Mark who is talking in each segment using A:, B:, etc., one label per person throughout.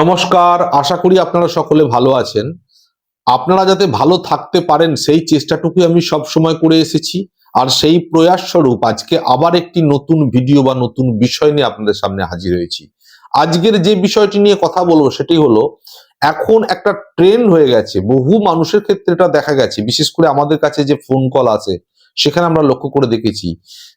A: নমস্কার, আশা করি আপনারা সকলে ভালো আছেন। আপনারা যাতে ভালো থাকতে পারেন, সেই চেষ্টাটুকুই আমি সব সময় করে এসেছি। আর সেই প্রয়াস স্বরূপ আজকে আবার একটি নতুন ভিডিও বা নতুন বিষয় নিয়ে আপনাদের সামনে হাজির হয়েছি। আজকের যে বিষয়টি নিয়ে কথা বলব, সেটি হলো, এখন একটা ট্রেন্ড হয়ে গেছে। বহু মানুষের ক্ষেত্রে এটা দেখা গেছে। বিশেষ করে আমাদের কাছে যে ফোন কল আছে সেখানে আমরা লক্ষ্য করে দেখেছি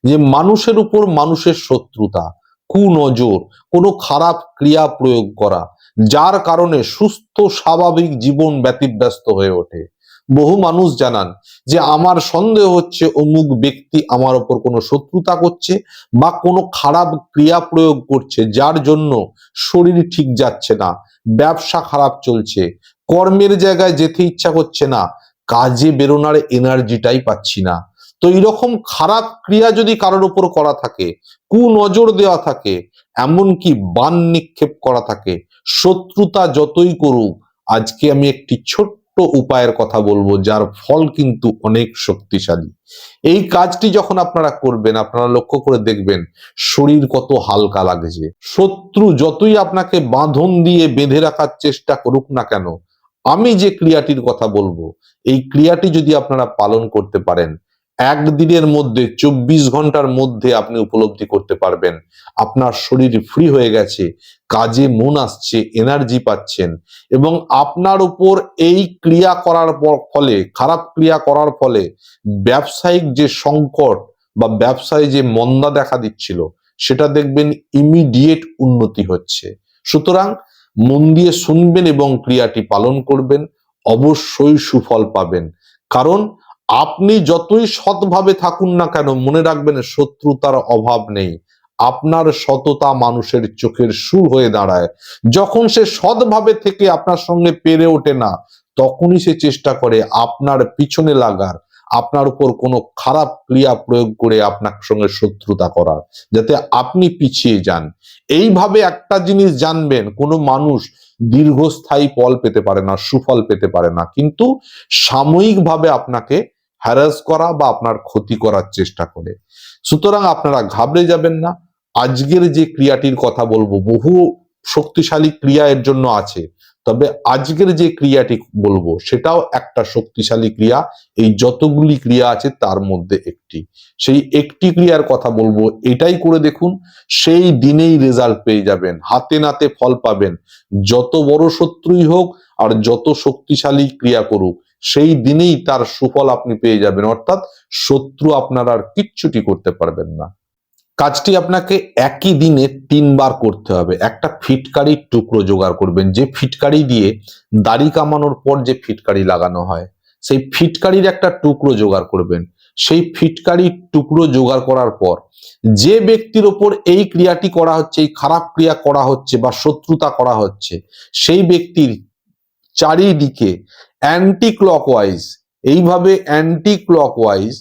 A: যে মানুষের উপর মানুষের শত্রুতা, কুনজর, কোনো খারাপ ক্রিয়া প্রয়োগ করা যার কারণে সুস্থ, স্বাভাবিক জীবন ব্যতিব্যস্ত হয়ে ওঠে। বহু মানুষ জানান যে, আমার সন্দেহ হচ্ছে অমুক ব্যক্তি আমার ওপর কোনো শত্রুতা করছে বা কোনো খারাপ ক্রিয়া প্রয়োগ করছে, যার জন্য শরীর ঠিক যাচ্ছে না, ব্যবসা খারাপ চলছে, কর্মের জায়গায় যেতে ইচ্ছা করছে না, কাজে বেরোনার এনার্জিটাই পাচ্ছি না। তো এরকম খারাপ ক্রিয়া যদি কারোর উপর করা থাকে, কুনজর দেওয়া থাকে, এমনকি বান নিক্ষেপ করা থাকে, শত্রুতা যতই করুক, আজকে আমি একটি ছোট্ট উপায়ের কথা বলব, যার ফল কিন্তু অনেক শক্তিশালী। এই কাজটি যখন আপনারা করবেন, আপনারা লক্ষ্য করে দেখবেন, শরীর কত হালকা লাগছে। শত্রু যতই আপনাকে বাঁধন দিয়ে বেঁধে রাখার চেষ্টা করুক না কেন, আমি যে ক্রিয়াটির কথা বলব, এই ক্রিয়াটি যদি আপনারা পালন করতে পারেন একদিনের মধ্যে, চব্বিশ ঘণ্টার মধ্যে আপনি উপলব্ধি করতে পারবেন। আপনার শরীর ফ্রি হয়ে গেছে, কাজে মন আসছে এনার্জি পাচ্ছেন এবং আপনার উপর এই ক্রিয়া করার ফলে, খারাপ ক্রিয়া করার ফলে ব্যবসায়িক যে সংকট বা ব্যবসায় যে মন্দা দেখা দিচ্ছিল, সেটা দেখবেন ইমিডিয়েট উন্নতি হচ্ছে। সুতরাং মন দিয়ে শুনবেন এবং ক্রিয়াটি পালন করবেন, অবশ্যই সুফল পাবেন। কারণ আপনি যতই সৎভাবে থাকুন না কেন, মনে রাখবেন শত্রুতার অভাব নেই। আপনার সততা মানুষের চোখের সুর হয়ে দাঁড়ায়। যখন সে সৎভাবে থেকে আপনার সঙ্গে পেরে ওঠে না, তখনই সে চেষ্টা করে আপনার পিছনে লাগার, আপনার উপর কোনো খারাপ ক্রিয়া প্রয়োগ করে আপনার সঙ্গে শত্রুতা করার, যাতে আপনি পিছিয়ে যান। এইভাবে একটা জিনিস জানবেন, কোনো মানুষ দীর্ঘস্থায়ী ফল পেতে পারে না, সুফল পেতে পারে না। কিন্তু সাময়িকভাবে আপনাকে হ্যারাস করা বা আপনার ক্ষতি করার চেষ্টা করে। সুতরাং আপনারা ঘাবড়ে যাবেন না। আজকের যে ক্রিয়াটির কথা বলব, বহু শক্তিশালী ক্রিয়া এর জন্য আছে। তবে আজকের যে ক্রিয়াটি বলব, সেটাও একটা শক্তিশালী ক্রিয়া। এই যতগুলি ক্রিয়া আছে, তার মধ্যে একটি। সেই একটি ক্রিয়ার কথা বলব, এটাই করে দেখুন, সেই দিনেই রেজাল্ট পেয়ে যাবেন। হাতে নাতে ফল পাবেন। যত বড় শত্রুই হোক আর যত শক্তিশালী ক্রিয়া করুক সেই দিনেই তার সুফল আপনি পেয়ে যাবেন। অর্থাৎ শত্রু আপনার আর কিচ্ছুটি করতে পারবেন না। কাজটি আপনাকে একই দিনে তিনবার করতে হবে। একটা ফিটকারির টুকরো জোগাড় করবেন। যে ফিটকারি দিয়ে দাড়ি কামানোর পর যে ফিটকারি লাগানো হয়, সেই ফিটকারির একটা টুকরো জোগাড় করবেন। সেই ফিটকারির টুকরো জোগাড় করার পর যে ব্যক্তির ওপর এই ক্রিয়াটি করা হচ্ছে, এই খারাপ ক্রিয়া করা হচ্ছে বা শত্রুতা করা হচ্ছে, সেই ব্যক্তির চারিদিকে অ্যান্টি ক্লকওয়াইজ এইভাবে অ্যান্টি ক্লকওয়াইজ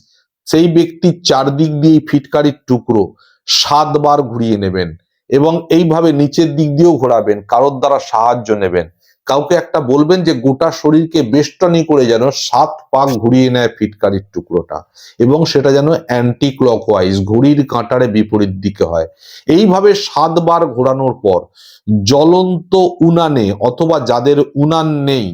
A: সেই ব্যক্তির চারদিক দিয়ে ফিটকারির টুকরো সাতবার ঘুরিয়ে নেবেন এবং এইভাবে নিচের দিক দিয়েও ঘোরাবেন, কারোর দ্বারা সাহায্য নেবেন। কাউকে একটা বলবেন যে গোটা শরীরকে বেষ্টনী করে যেন সাত পাক ঘুরিয়ে নেয় ফিটকারির টুকরোটা এবং সেটা যেন অ্যান্টি ক্লকওয়াইজ ঘড়ির কাঁটারে বিপরীত দিকে হয়। এইভাবে সাতবার ঘোরানোর পর জ্বলন্ত উনানে অথবা যাদের উনান নেই,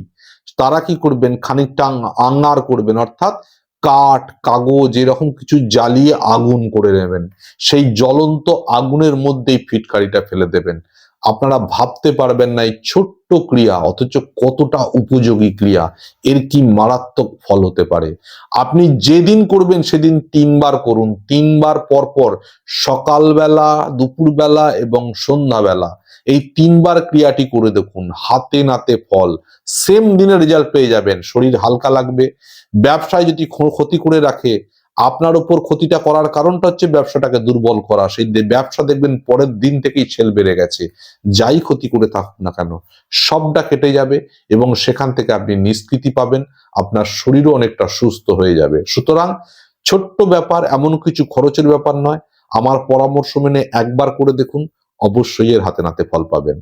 A: তারা কি করবেন? খানিকটা আঙ্গার করবেন। অর্থাৎ কাঠ, কাগজ এরকম কিছু জ্বালিয়ে আগুন করে নেবেন। সেই জ্বলন্ত আগুনের মধ্যেই ফিটকারিটা ফেলে দেবেন। আপনারা ভাবতে পারবেন না এই ছোট্ট ক্রিয়া, অথচ কতটা উপযোগী ক্রিয়া। এর কি মারাত্মক ফল হতে পারে? আপনি যেদিন করবেন সেদিন তিনবার করুন। তিনবার পর পর সকালবেলা, দুপুরবেলা এবং সন্ধ্যাবেলা এই তিনবার ক্রিয়াটি করে দেখুন, হাতে নাতে ফল। সেম দিনে রেজাল্ট পেয়ে যাবেন, শরীর হালকা লাগবে। ব্যবসায় যদি ক্ষ- ক্ষতি করে রাখে আপনার উপর ক্ষতিটা করার কারণটা হচ্ছে ব্যবসাটাকে দুর্বল করা। সেই ব্যবসা দেখবেন পরের দিন থেকেই ছেল বেড়ে গেছে। যাই ক্ষতি করে থাকুক না কেন, সবটা কেটে যাবে এবং সেখান থেকে আপনি নিষ্কৃতি পাবেন, আপনার শরীরও অনেকটা সুস্থ হয়ে যাবে। সুতরাং ছোট্ট ব্যাপার, এমন কিছু খরচের ব্যাপার নয়। আমার পরামর্শ মেনে একবার করে দেখুন, অবশ্যই এর হাতে নাতে ফল পাবেন।